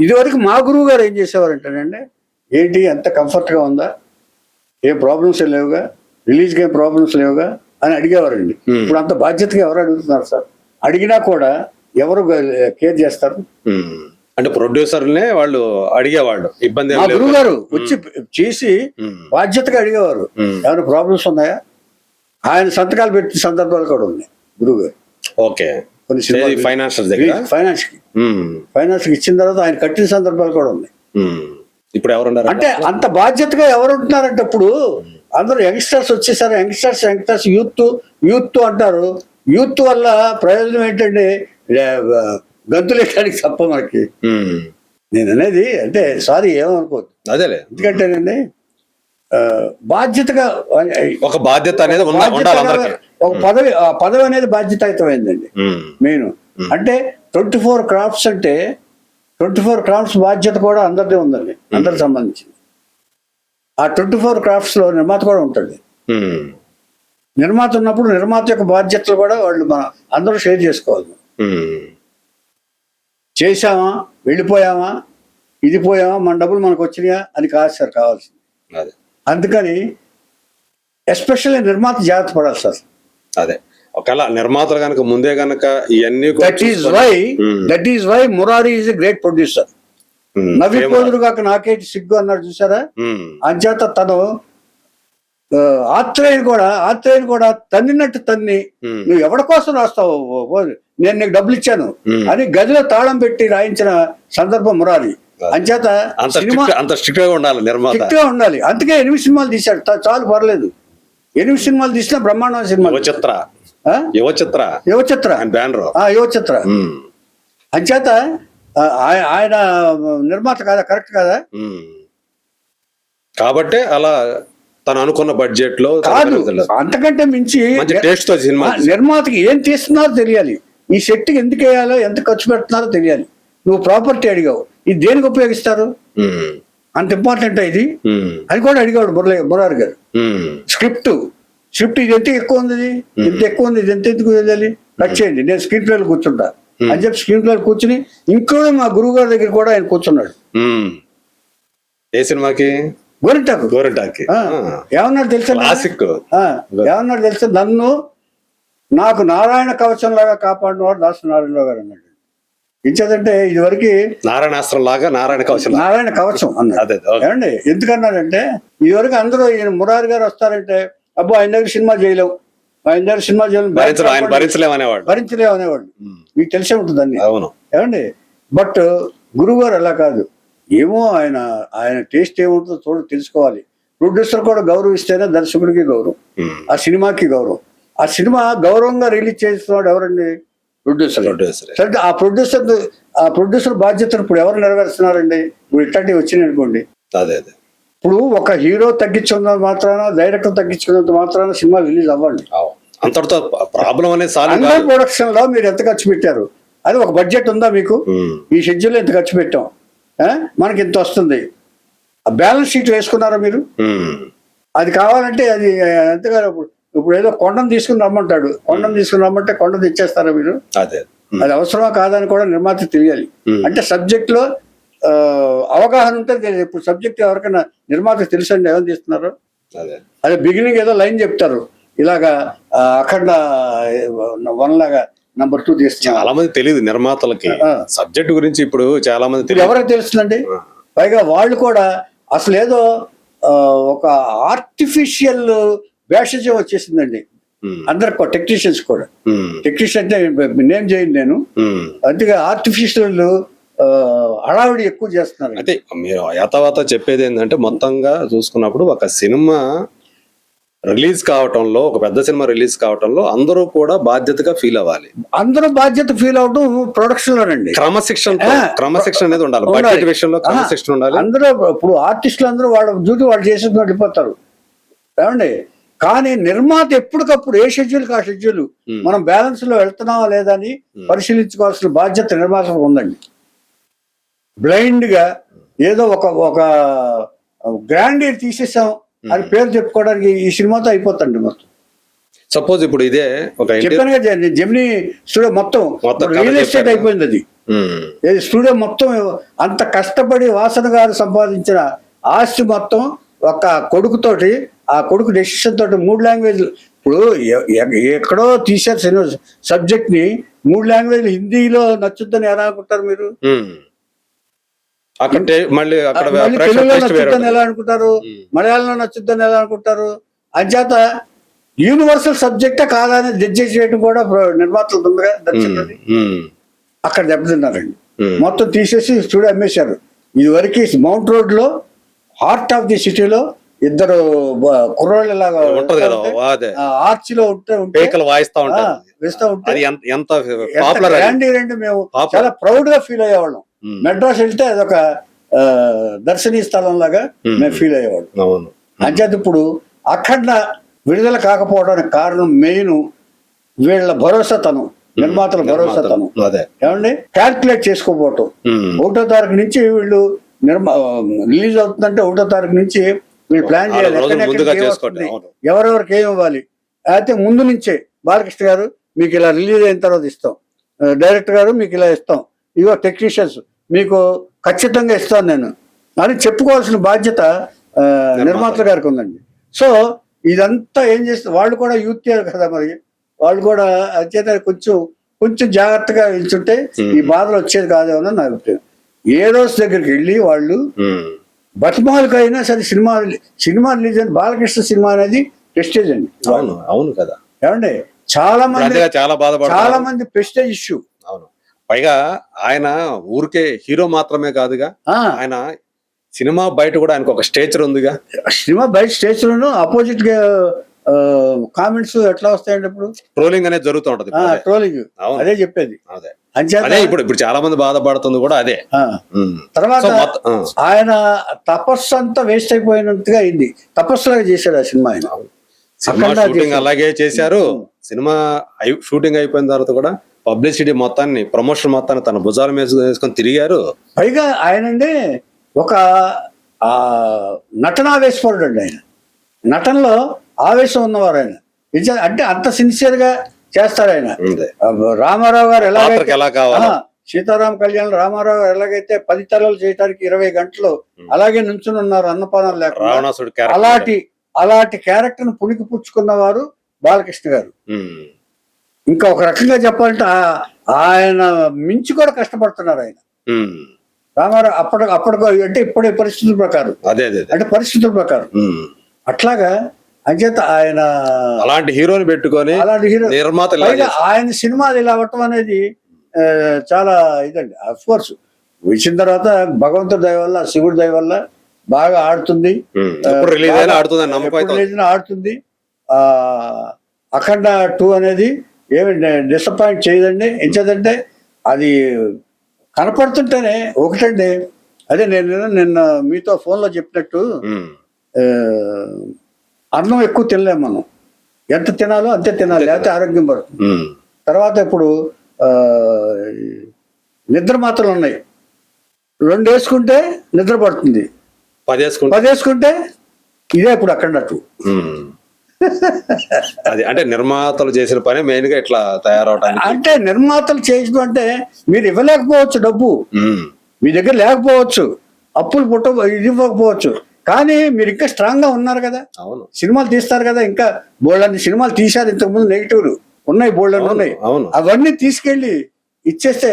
ఇదివరకు మా గురువు గారు ఏం చేసేవారంటేనండి ఏంటి ఎంత కంఫర్ట్గా ఉందా? ఏ ప్రాబ్లమ్స్ లేవుగా? రిలీజ్కి ఏం ప్రాబ్లమ్స్ లేవుగా? అని అడిగేవారండి. ఇప్పుడు అంత బాధ్యతగా ఎవరు అడుగుతున్నారు సార్? అడిగినా కూడా ఎవరు కేర్ చేస్తారు. అంటే ప్రొడ్యూసర్నే వాళ్ళు అడిగేవాళ్ళు. ఇబ్బంది మా గురువు గారు వచ్చి చేసి. బాధ్యతగా అడిగేవారు. ఏమైనా ప్రాబ్లమ్స్ ఉన్నాయా? ఆయన సంతకాలు పెట్టిన సందర్భాలు కూడా ఉన్నాయి గురువు గారు ఓకే. కొన్ని సినిమాలు దగ్గర? ఫైనాన్స్కి. ఫైనాన్స్కి ఇచ్చిన తర్వాత ఆయన కట్టిన సందర్భాలు కూడా ఉన్నాయి. ఇప్పుడు ఎవరున్నారు అంటే అంత బాధ్యతగా ఎవరు ఉంటున్నారంటే ఇప్పుడు అందరూ యంగ్స్టర్స్ వచ్చేసారు. యంగ్స్టర్స్ యంగ్స్టర్స్ యూత్ యూత్ అంటారు. యూత్ వల్ల ప్రయోజనం ఏంటంటే ఏ, గంతులేయడానికి తప్ప మనకి. నేను అనేది అంటే సారీ ఏమనుకోవద్దు. అదేలే. ఎందుకంటేనండి బాధ్యతగా ఒక బాధ్యత అనేది ఒక పదవి ఆ పదవి అనేది బాధ్యతాయుతమైందండి. మెయిన్ అంటే ట్వంటీ ఫోర్ క్రాఫ్ట్స్ అంటే ట్వంటీ ఫోర్ క్రాఫ్ట్స్ బాధ్యత కూడా అందరిదే ఉందండి అందరికి సంబంధించింది ఆ ట్వంటీ ఫోర్ క్రాఫ్ట్స్లో నిర్మాత కూడా ఉంటుంది. నిర్మాత ఉన్నప్పుడు నిర్మాత యొక్క బాధ్యతలు కూడా వాళ్ళు మన అందరూ షేర్ చేసుకోవాలి. చేశామా? వెళ్ళిపోయామా? ఇది పోయామా? మన డబ్బులు మనకు వచ్చినాయా? అని కాదు సార్ కావాల్సింది. అదే. అందుకని ఎస్పెషల్లీ నిర్మాత జాగ్రత్త పడాలి సార్ అదే ఒకవేళ నిర్మాతలు కనుక ముందే కనుక ఇవన్నీ that is why. That is why Murari is a great producer. నవ్వి పోదురు కాక నాకేటి సిగ్గు అన్నాడు చూసారా. అంచేత తను ఆత్రేయుని కూడా ఆత్రేయుని కూడా తన్నినట్టు తన్ని. నువ్వు ఎవరి కోసం రాస్తావు నేను నీకు డబ్బులు ఇచ్చాను. అని గదిలో తాళం పెట్టి రాయించిన సందర్భం మురారి అంచేత అంత సినిమా స్ట్రిక్ట్ అంత స్ట్రిక్ట్గా ఉండాలి నిర్మాత. స్ట్రిక్ట్గా ఉండాలి. అందుకే ఎనిమిది సినిమాలు తీశాడు. చాలు పర్లేదు. ఎనిమిది సినిమాలు తీసినా బ్రహ్మాండమైన యువ సినిమాలు చిత్ర ఆ? యువ చిత్ర యువ చిత్ర ఆయన బ్యానర్ ఆ, యువ చిత్ర అంచేత ఆయన నిర్మాత కాదా? కరెక్ట్ కాదా? కాబట్టి అలా తను అనుకున్న బడ్జెట్లో కాదు. అంతకంటే మించి మంచి టేస్ట్తో సినిమా నిర్మాతకి ఏం తీస్తున్నారో తెలియాలి. ఈ సెట్కి ఎందుకు వేయాలో ఎంత ఖర్చు పెడుతున్నారో తెలియాలి. నువ్వు ప్రాపర్టీ అడిగావు. ఇది దేనికి ఉపయోగిస్తారు. అంత ఇంపార్టెంట్ ఇది. అని కూడా అడిగాడు మురళి మురారి గారు. స్క్రిప్ట్. స్క్రిప్ట్ ఇది ఎంత ఎక్కువ ఉంది ఇది? ఎంత ఎక్కువ ఉంది? ఇది ఎంత ఎందుకు వెళ్ళాలి? కట్ చేయండి. నేను స్క్రీన్ ప్లేలో కూర్చుంటా. అని చెప్పి స్క్రీన్ ప్లేలో కూర్చుని ఇంకోటి మా గురువు గారి దగ్గర కూడా ఆయన కూర్చున్నాడు. ఏ సినిమాకి? గోరింటాకు. గోరంటాకి. ఏమన్నాడు తెలుసా? క్లాసిక్. ఏమన్నాడు తెలుసా? నన్ను నాకు నారాయణ కవచం లాగా కాపాడినవాడు దాసు నారాయణరావు గారు అన్నాడు. ఇచ్చేదంటే ఇదివరకు నారాయణాస్త్రం లాగా నారాయణ కౌశల్ నారాయణ కవచం. ఏమండి? ఎందుకన్నాడంటే ఇదివరకు అందరూ ఈయన మురారి గారు వస్తారంటే అబ్బో ఆయన దగ్గర సినిమా చేయలేం ఆయన దగ్గర సినిమా చేయలేం భరించలేం ఆయన భరించలేం అనేవాడు భరించలేం అనేవాడు మీకు తెలిసే ఉంటుంది అన్ని. అవును. ఏమండి? బట్ గురువు గారు అలా కాదు. ఏమో ఆయన ఆయన టేస్ట్ ఏముంటుందో చూడ తెలుసుకోవాలి. ప్రొడ్యూసర్ కూడా గౌరవిస్తేనే దర్శకుడికి గౌరవం. ఆ సినిమాకి గౌరవం. ఆ సినిమా గౌరవంగా రిలీజ్ చేస్తున్నాడు ఎవరండి? ప్రొడ్యూసర్. సరే ఆ ప్రొడ్యూసర్ ఆ ప్రొడ్యూసర్ బాధ్యతను ఇప్పుడు ఎవరు నెరవేరుస్తున్నారండి? ఇప్పుడు ఇట్లాంటివి వచ్చినాయి అనుకోండి. అదే అదే. ఇప్పుడు ఒక హీరో తగ్గించుకున్నంత మాత్రాన డైరెక్టర్ తగ్గించుకున్నంత మాత్రాన సినిమా రిలీజ్ అవ్వండి. అవు. అంతటితో ప్రాబ్లం అనేది కాదు. ప్రొడక్షన్లో మీరు ఎంత ఖర్చు పెట్టారు? అది ఒక బడ్జెట్ ఉందా మీకు. ఈ షెడ్యూల్ ఎంత ఖర్చు పెట్టాం? మనకి ఇంత వస్తుంది. ఆ బ్యాలెన్స్ షీట్ వేసుకున్నారా మీరు. అది కావాలంటే అది అంతేగా ఇప్పుడు ఏదో కొండను తీసుకుని రమ్మంటాడు. కొండను తీసుకుని రమ్మంటే కొండ తెచ్చేస్తారా మీరు? అదే. అది అవసరమా కాదని కూడా నిర్మాత తెలియాలి. అంటే సబ్జెక్ట్లో అవగాహన ఉంటే. ఇప్పుడు సబ్జెక్ట్ ఎవరికైనా నిర్మాత తెలుసండి ఏమని తీస్తున్నారు? అదే. అదే బిగినింగ్ ఏదో లైన్ చెప్తారు. ఇలాగా అఖండ వన్ లాగా నంబర్ టూ తీస్తున్నారు. చాలా మంది తెలియదు నిర్మాతలకి. సబ్జెక్ట్ గురించి ఇప్పుడు చాలా మంది ఎవరికి తెలుస్తుందండి? పైగా వాళ్ళు కూడా అసలు ఏదో ఒక ఆర్టిఫిషియల్ భేషజం వచ్చేసిందండి. ఉమ్. అందరికి టెక్నీషియన్స్ కూడా. టెక్నీషియన్ అంటే నేమ్ చేయండి నేను. అందుకే ఆర్టిఫిషియల్ హడావిడి ఎక్కువ చేస్తున్నారు. అయితే మీరు యథావాత చెప్పేది ఏంటంటే మొత్తంగా చూసుకున్నప్పుడు ఒక సినిమా రిలీజ్ కావటంలో ఒక పెద్ద సినిమా రిలీజ్ కావటంలో అందరూ కూడా బాధ్యతగా ఫీల్ అవ్వాలి. అందరూ బాధ్యత ఫీల్ అవడం ప్రొడక్షన్ లోనండి క్రమశిక్షణ క్రమశిక్షణ అనేది ఉండాలి. బడ్జెట్ విషయంలో క్రమశిక్షణ ఉండాలి. అందరూ ఇప్పుడు ఆర్టిస్టులు అందరూ వాళ్ళ డ్యూటీ వాళ్ళు చేసేది వెళ్ళిపోతారు ఏమండి? కానీ నిర్మాత ఎప్పటికప్పుడు ఏ షెడ్యూల్ ఆ షెడ్యూల్. మనం బ్యాలెన్స్లో వెళ్తున్నావా లేదా అని పరిశీలించుకోవాల్సిన బాధ్యత నిర్మాతకు ఉందండి. బ్లైండ్గా ఏదో ఒక ఒక గ్రాండ్ తీసేసాం అని పేరు చెప్పుకోవడానికి ఈ సినిమాతో అయిపోతండి మొత్తం. సపోజ్ ఇప్పుడు ఇదే ఒక చెప్పాను కదా జెమిని స్టూడియో మొత్తం. Real estate. అయిపోయింది అది. స్టూడియో మొత్తం అంత కష్టపడి వాసన గారు సంపాదించిన ఆస్తి మొత్తం ఒక కొడుకుతోటి ఆ కొడుకు డెసిషన్ తోటి మూడు లాంగ్వేజ్ ఇప్పుడు ఎక్కడో తీశారు సినిమా సబ్జెక్ట్ని మూడు లాంగ్వేజ్ హిందీలో నచ్చుద్దని ఎలా అనుకుంటారు మీరు. అక్కడ మళ్ళీ అక్కడ తెలుగులో నచ్చుద్దని ఎలా. అనుకుంటారు. మలయాళంలో నచ్చుద్దని ఎలా అనుకుంటారు? అంచేత యూనివర్సల్ సబ్జెక్టే కాదని జడ్జి చేయడం కూడా నిర్మాతలు దర్శకులది ఉమ్, అక్కడ దెబ్బతిన్నారండి. మొత్తం తీసేసి స్టూడియో అమ్మేశారు. ఇది వరకు మౌంట్ రోడ్లో హార్ట్ ఆఫ్ ది సిటీలో ఇద్దరు కుర్రోళ్ళు ఇలాగా ఉంటది కదా ఆర్చ్లో ఉంటే పేకలు వాయిస్తా ఉంటారు. వేస్తా ఉంటే ఎంత పాపులర్ మేము. చాలా ప్రౌడ్గా ఫీల్ అయ్యేవాళ్ళం. ఉమ్. మెడ్రాస్ వెళ్తే అదొక దర్శనీయ స్థలం లాగా ఉమ్. మేము ఫీల్ అయ్యేవాళ్ళం. అవును. అంచేత ఇప్పుడు అఖండ విడుదల కాకపోవడానికి కారణం మెయిన్ వీళ్ళ భరోసాతనం నిర్మాతల భరోసాతనం అదే. ఏమండి? క్యాల్కులేట్ చేసుకోపోవటం ఒకటో తారీఖు నుంచి వీళ్ళు నిర్మా రిలీజ్ అవుతుందంటే ఒకటో తారీఖు నుంచి వీళ్ళు ప్లాన్ చేయాలి. ఎవరెవరికి ఏం ఇవ్వాలి? అయితే ముందు నుంచే బాలకృష్ణ గారు మీకు ఇలా రిలీజ్ అయిన తర్వాత ఇస్తాం. డైరెక్టర్ గారు మీకు ఇలా ఇస్తాం. ఇగో టెక్నీషియన్స్ మీకు ఖచ్చితంగా ఇస్తాను నేను. అని చెప్పుకోవాల్సిన బాధ్యత నిర్మాతల. గారికి ఉందండి. సో ఇదంతా ఏం చేస్తే వాళ్ళు కూడా యూత్ కదా మరి. వాళ్ళు కూడా అంచేత కొంచెం కొంచెం జాగ్రత్తగా Hmm. ఈ బాధలు వచ్చేది కాదేమో నా అభిప్రాయం. ఏ రోజు దగ్గరికి వెళ్ళి వాళ్ళు ఉమ్, బతిమాలకైనా సరే సినిమా సినిమా రిలీజ్ అని బాలకృష్ణ సినిమా అనేది ప్రెస్టేజ్ అండి. అవును అవును కదా. ఏమండి? చాలా మంది చాలా బాధపడతారు. చాలా మంది ప్రెస్టేజ్ ఇష్యూ అవును. పైగా ఆయన ఊరికే హీరో మాత్రమే కాదుగా ఆయన సినిమా బయట కూడా ఆయనకు ఒక స్టేచర్ ఉందిగా. సినిమా బయట లోను అపోజిట్గా కామెంట్స్ ఎట్లా వస్తాయండి ఇప్పుడు? ట్రోలింగ్ అనేది జరుగుతూ ఉంటది. ట్రోలింగ్. అదే చెప్పేది. అదే. ఇప్పుడు ఇప్పుడు చాలా మంది బాధపడుతుంది కూడా అదే. తర్వాత. ఆయన తపస్సు అంతా వేస్ట్ అయిపోయినట్టుగా అయింది. తపస్సులాగా చేశాడు ఆ సినిమా ఆయన. షూటింగ్. అలాగే చేశారు. సినిమా షూటింగ్ అయిపోయిన తర్వాత కూడా పబ్లిసిటీ మొత్తాన్ని ప్రమోషన్ మొత్తాన్ని తన భుజాల మీద వేసుకొని తిరిగారు. పైగా ఆయనండి ఒక ఆ నటనావేశపరుడు అండి ఆయన. నటనలో ఆవేశం ఉన్నవారు ఆయన. అంటే అంత సిన్సియర్గా చేస్తారు ఆయన. రామారావు గారు ఎలాగైతే సీతారాం కళ్యాణ్ రామారావు గారు ఎలాగైతే పది తరాలు చేయడానికి ఇరవై గంటలు అలాగే నుంచుని ఉన్నారు అన్నపానం లేకుండా అలాంటి అలాంటి క్యారెక్టర్ను పుణికి పుచ్చుకున్నవారు బాలకృష్ణ గారు. ఇంకా ఒక రకంగా చెప్పాలంటే ఆయన మించి కూడా కష్టపడుతున్నారు ఆయన. రామారావు అప్పటి అప్పటికో అంటే ఇప్పటి పరిస్థితుల ప్రకారం. అదే అంటే పరిస్థితుల ప్రకారం. అట్లాగా అంచేత ఆయన అలాంటి హీరోని పెట్టుకొని అలాంటి హీరో నిర్మాత. ఆయన సినిమాలు ఇలా అవ్వటం అనేది చాలా ఇదండి. అఫ్ కోర్స్ వచ్చిన తర్వాత భగవంతుడి దయ వల్ల శివుడి దయ వల్ల బాగా ఆడుతుంది. రిలీజ్ ఆడుతుంది ఆ అఖండ టూ అనేది ఏమి డిసప్పాయింట్ చేయదండి. ఎంచేదంటే అది కనపడుతుంటేనే ఒకటండి. అదే నేను నిన్న- మీతో ఫోన్లో చెప్పినట్టు అన్నం ఎక్కువ తినలేము మనం. ఎంత తినాలో అంతే తినాలి లేకపోతే ఆరోగ్యం పడుతుంది. తర్వాత ఇప్పుడు నిద్ర మాత్రలు ఉన్నాయి. రెండు వేసుకుంటే నిద్ర పడుతుంది. పది వేసుకుంటే? ఇదే ఇప్పుడు అక్కడ టూ ఉమ్. అది అంటే నిర్మాతలు చేసిన పని మెయిన్గా ఇట్లా తయారవటానికి? అంటే నిర్మాతలు చేయడం అంటే మీరు ఇవ్వలేకపోవచ్చు డబ్బు. మీ దగ్గర లేకపోవచ్చు. అప్పులు పుట్ట ఇది ఇవ్వకపోవచ్చు. కానీ మీరు ఇంకా స్ట్రాంగ్గా ఉన్నారు కదా. అవును. సినిమాలు తీస్తారు కదా ఇంకా బోల్డన్ని సినిమాలు తీశారు ఇంతకుముందు నెగిటివ్లు ఉన్నాయి బోల్డన్ అవును, ఉన్నాయి. అవును. అవన్నీ తీసుకెళ్ళి ఇచ్చేస్తే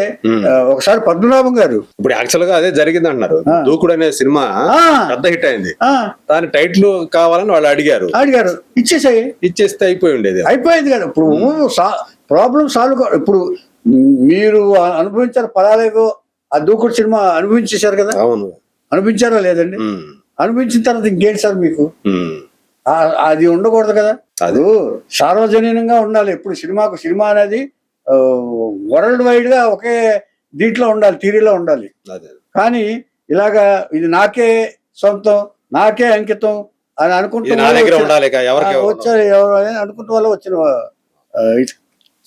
ఒకసారి పద్మనాభం గారు. ఇప్పుడు యాక్చువల్గా అదే జరిగింది అంటున్నారు. దూకుడు అనే సినిమా పెద్ద హిట్ అయింది. దాని టైటిల్ కావాలని వాళ్ళు అడిగారు. అడిగారు. ఇచ్చేసాయి. ఇచ్చేస్తే అయిపోయి ఉండేది అయిపోయింది కదా. ఇప్పుడు ప్రాబ్లం సాల్వ్ ఇప్పుడు మీరు అనుభవించారు ఫలాలేవో ఆ దూకుడు సినిమా అనుభవించేశారు కదా. అవును. అనిపించారా లేదండి. అనిపించిన తర్వాత ఇంకేంటి సార్ మీకు? అది ఉండకూడదు కదా. అది. సార్వజనీనంగా ఉండాలి. ఇప్పుడు సినిమాకు సినిమా అనేది వరల్డ్ వైడ్గా ఒకే దీంట్లో ఉండాలి థీరీలో ఉండాలి. కానీ ఇలాగా ఇది నాకే సొంతం నాకే అంకితం అని అనుకుంటున్న వచ్చారు ఎవరు అని అనుకుంటున్న వాళ్ళు వచ్చిన.